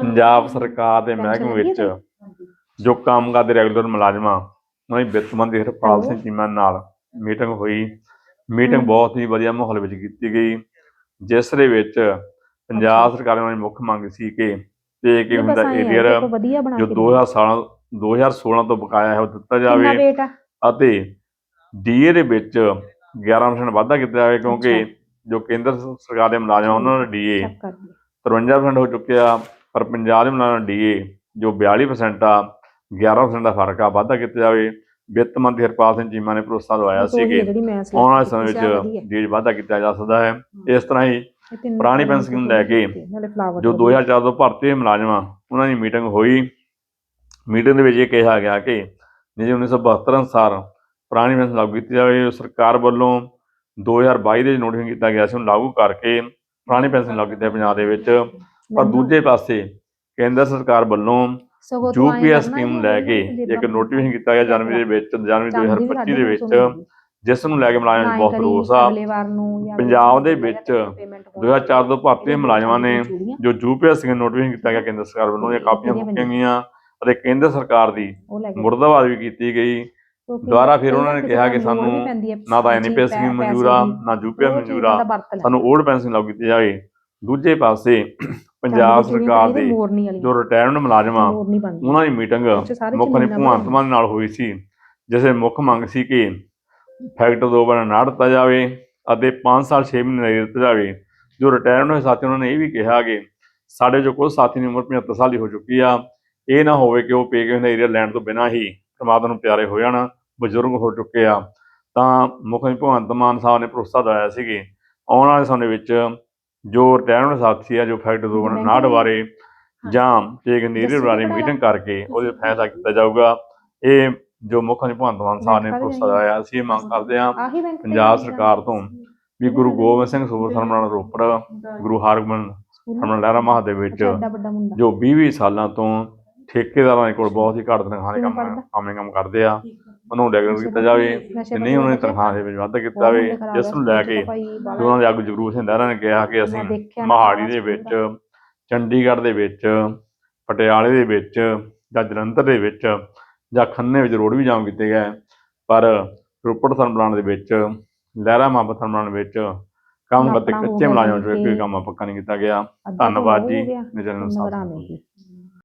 ਪੰਜਾਬ ਸਰਕਾਰ ਦੇ ਮਹਿਕਮੇ ਵਿੱਚ ਜੋ ਕੰਮ ਕਰਦੇ ਰੈਗੂਲਰ ਮੁਲਾਜ਼ਮਾਂ ਉਹਨਾਂ ਦੀ ਵਿੱਤ ਮੰਤਰੀ ਹਰਪਾਲ ਸਿੰਘ ਚੀਮਾ ਨਾਲ ਮੀਟਿੰਗ ਹੋਈ। ਮੀਟਿੰਗ। ਬਹੁਤ ਹੀ ਵਧੀਆ ਮਾਹੌਲ ਵਿੱਚ ਕੀਤੀ ਗਈ ਜਿਸ ਦੇ ਵਿੱਚ ਪੰਜਾਬ ਸਰਕਾਰ ਦੀ ਮੁੱਖ ਮੰਗ ਸੀ ਕਿ ਤੇ ਕਿ ਹੁੰਦਾ ਏਰੀਅਰ ਜੋ ਕੇ 2016 2016 ਤੋਂ ਬਕਾਇਆ ਹੈ ਉਹ ਦਿੱਤਾ ਜਾਵੇ। ਅਤੇ ਡੀਏ ਦੇ ਵਿੱਚ 11% ਵਾਧਾ ਕੀਤਾ ਜਾਵੇ ਕਿਉਂਕਿ। ਜੋ ਕੇਂਦਰ ਸਰਕਾਰ ਦੇ ਮੁਲਾਜ਼ਮ ਉਹਨਾਂ ਦਾ ਡੀਏ 53% ਹੋ ਚੁੱਕਿਆ ਪਰ ਪੰਜਾਬ ਦੇ ਦਾ ਡੀਏ ਜੋ 42% ਆ 11% ਦਾ ਫ਼ਰਕ ਆ ਵਾਧਾ ਕੀਤਾ ਜਾਵੇ। ਵਿੱਤ ਮੰਤਰੀ ਹਰਪਾਲ ਸਿੰਘ ਚੀਮਾ ਨੇ ਭਰੋਸਾ ਦਵਾਇਆ ਸੀ ਕਿ ਆਉਣ ਵਾਲੇ ਸਮੇਂ ਵਿੱਚ ਡੀਏ ਵਾਧਾ ਕੀਤਾ ਜਾ ਸਕਦਾ ਹੈ। ਇਸ ਤਰ੍ਹਾਂ ਹੀ ਪੁਰਾਣੀ ਪੈਨਸ਼ਨ ਨੂੰ ਲੈ ਕੇ ਜੋ 2004 ਤੋਂ ਭਰਤੀ ਮੁਲਾਜ਼ਮ ਉਹਨਾਂ ਦੀ ਮੀਟਿੰਗ ਹੋਈ। ਮੀਟਿੰਗ ਦੇ ਵਿੱਚ ਇਹ ਕਿਹਾ ਗਿਆ ਕਿ ਜੇ 1972 ਅਨੁਸਾਰ ਪੁਰਾਣੀ ਪੈਨਸ਼ਨ ਲਾਗੂ ਕੀਤੀ ਜਾਵੇ। ਸਰਕਾਰ ਵੱਲੋਂ 2022 ਦੇ ਨੋਟੀਫਿਕੇਸ਼ਨ ਕੀਤਾ ਗਿਆ ਸੀ ਉਹਨੂੰ ਲਾਗੂ ਕਰਕੇ ਪੁਰਾਣੀ ਪੈਨਸ਼ਨ ਲਾਗੂ ਕੀਤੀ ਪੰਜਾਬ ਦੇ ਵਿੱਚ ਪਰ ਦੂਜੇ ਪਾਸੇ ਕੇਂਦਰ ਸਰਕਾਰ ਵੱਲੋਂ ਯੂਪੀਐਸ ਸਕੀਮ ਲੈ ਕੇ ਇੱਕ ਨੋਟੀਫਿਕੇਸ਼ਨ ਕੀਤਾ ਗਿਆ ਜਨਵਰੀ ਦੇ ਵਿੱਚ ਜਨਵਰੀ 2025 ਦੇ ਵਿੱਚ ਜਿਸ ਨੂੰ ਲੈ ਕੇ ਮੁਲਾਜ਼ਮਾਂ ਨੂੰ ਬਹੁਤ ਰੋਸ ਆ। ਪੰਜਾਬ ਦੇ ਵਿੱਚ 2004 ਤੋਂ ਭਰਤੀ ਮੁਲਾਜ਼ਮਾਂ ਨੇ ਜੋ ਯੂਪੀਐਸ ਸਕੀਮ ਨੋਟੀਫਿਕੇਸ਼ਨ ਕੀਤਾ ਗਿਆ ਕੇਂਦਰ ਸਰਕਾਰ ਵੱਲੋਂ ਇਹ ਕਾਪੀਆਂ ਫੂਕੀਆਂ ਗਈਆਂ ਅਤੇ ਕੇਂਦਰ ਸਰਕਾਰ ਦੀ ਮੁਰਦਾਬਾਦ ਵੀ ਕੀਤੀ ਗਈ। ਦੁਬਾਰਾ ਫਿਰ ਉਹਨਾਂ ਨੇ ਕਿਹਾ ਕਿ ਸਾਨੂੰ ਨਾ ਤਾਂ ਐਨਪੀਐਸ ਸਕੀਮ ਮਨਜ਼ੂਰ ਆ ਨਾ ਯੂਪੀਐਸ ਮਨਜ਼ੂਰ। ਆ ਸਾਨੂੰ ਓਲਡ ਪੈਨਸ਼ਨ ਲਾਗੂ ਕੀਤੀ ਜਾਵੇ ਦੂਜੇ ਪਾਸੇ ਪੰਜਾਬ ਸਰਕਾਰ ਦੇ ਜੋ ਰਿਟਾਇਰਡ ਮੁਲਾਜ਼ਮ ਆ ਉਹਨਾਂ ਦੀ ਮੀਟਿੰਗ ਮੁੱਖ ਮੰਤਰੀ ਭਗਵੰਤ ਮਾਨ ਨਾਲ ਹੋਈ ਸੀ। ਜਿਸ ਮੁੱਖ ਮੰਗ ਸੀ ਕਿ ਫੈਕਟਰ ਦੋ ਵਾਰ ਨਾ ਦਿੱਤਾ ਜਾਵੇ ਅਤੇ 5 ਸਾਲ 6 ਮਹੀਨੇ ਦਾ ਦਿੱਤਾ ਜਾਵੇ। ਜੋ ਰਿਟਾਇਰਡ ਹੋਏ ਸਾਥੀ ਉਹਨਾਂ ਨੇ ਇਹ ਵੀ ਕਿਹਾ ਕਿ ਸਾਡੇ ਜੋ ਕੁਝ ਸਾਥੀ ਦੀ ਉਮਰ 75 ਸਾਲ ਦੀ ਹੋ ਚੁੱਕੀ ਆ ਇਹ ਨਾ ਹੋਵੇ ਕਿ ਉਹ ਪੇ ਕੇ ਏਰੀਆ ਲੈਣ ਤੋਂ ਬਿਨਾਂ ਹੀ ਪਰਮਾਤਮਾ ਨੂੰ ਪਿਆਰੇ ਹੋ ਜਾਣ ਬਜ਼ੁਰਗ ਹੋ ਚੁੱਕੇ ਆ। ਤਾਂ ਮੁੱਖ ਮੰਤਰੀ ਭਗਵੰਤ ਮਾਨ ਸਾਹਿਬ ਨੇ ਭਰੋਸਾ ਦਿਵਾਇਆ ਸੀ ਕਿ ਆਉਣ ਵਾਲੇ ਸਮੇਂ ਵਿੱਚ ਜੋ ਰਿਟਾਇਰਡ ਸਾਥੀ ਆ ਜੋ ਵਾਰ ਨਾ ਬਾਰੇ ਜਾਂ ਪੇ ਕੇ ਏਰੀਆ ਬਾਰੇ ਮੀਟਿੰਗ ਕਰਕੇ ਉਹਦੇ ਫੈਸਲਾ ਕੀਤਾ ਜਾਊਗਾ। ਇਹ ਜੋ ਮੁੱਖ ਮੰਤਰੀ ਭਗਵੰਤ ਮਾਨ ਸਾਹਿਬ ਨੇ ਭਰੋਸਾ ਦਿਵਾਇਆ ਅਸੀਂ ਇਹ ਮੰਗ ਕਰਦੇ ਹਾਂ ਪੰਜਾਬ ਸਰਕਾਰ ਤੋਂ ਵੀ ਗੁਰੂ ਗੋਬਿੰਦ ਸਿੰਘ ਸੂਬਾ ਸਰਮਣ ਰੋਪੜ ਗੁਰੂ ਹਰਗੋਬਿੰਦ ਸਰਮਣ ਲਹਿਰਾ ਮਹਾ ਦੇ ਵਿੱਚ ਜੋ 20-20 ਸਾਲਾਂ ਤੋਂ ਠੇਕੇਦਾਰਾਂ ਦੇ ਕੋਲ ਬਹੁਤ ਹੀ ਘੱਟ ਤਨਖਾਹ ਦੇ ਕੰਮ ਆਮੇ ਕੰਮ ਕਰਦੇ ਆ। ਉਹਨੂੰ ਰੈਗੂਲਰ ਕੀਤਾ ਜਾਵੇ ਤੇ ਨਹੀਂ ਉਹਨਾਂ ਦੀ ਤਨਖਾਹ ਦੇ ਵਿੱਚ ਵਾਧਾ ਕੀਤਾ ਜਾਵੇ ਜਿਸ ਨੂੰ ਲੈ ਕੇ ਉਹਨਾਂ ਦੇ ਆਗੂ ਜਗਰੂਪ ਸਿੰਘ ਨੇ ਕਿਹਾ ਕਿ ਅਸੀਂ ਮਹਾੜੀ ਦੇ ਵਿੱਚ ਚੰਡੀਗੜ੍ਹ ਦੇ ਵਿੱਚ ਪਟਿਆਲੇ ਦੇ ਵਿੱਚ ਜਾਂ ਜਲੰਧਰ ਦੇ ਵਿੱਚ ਜਾਂ ਖੰਨੇ ਵਿੱਚ ਰੋਡ ਵੀ ਜਾਮ ਕੀਤੇ ਗਏ। ਪਰ ਰੋਪੜ ਥਰਮਲਾਨ ਦੇ ਵਿੱਚ ਲਹਿਰਾ ਮਾਬਾ ਥਰਮਲਾਨ ਵਿੱਚ ਕੰਮ ਹੋ ਕੱਚੇ ਮੁਲਾਜ਼ਮਾਂ ਜੀ ਕੋਈ ਕੰਮ ਪੱਕਾ ਨਹੀਂ ਕੀਤਾ ਗਿਆ। ਧੰਨਵਾਦ ਜੀ ਨਿਜਰ ਨੂੰ ਸਾਥ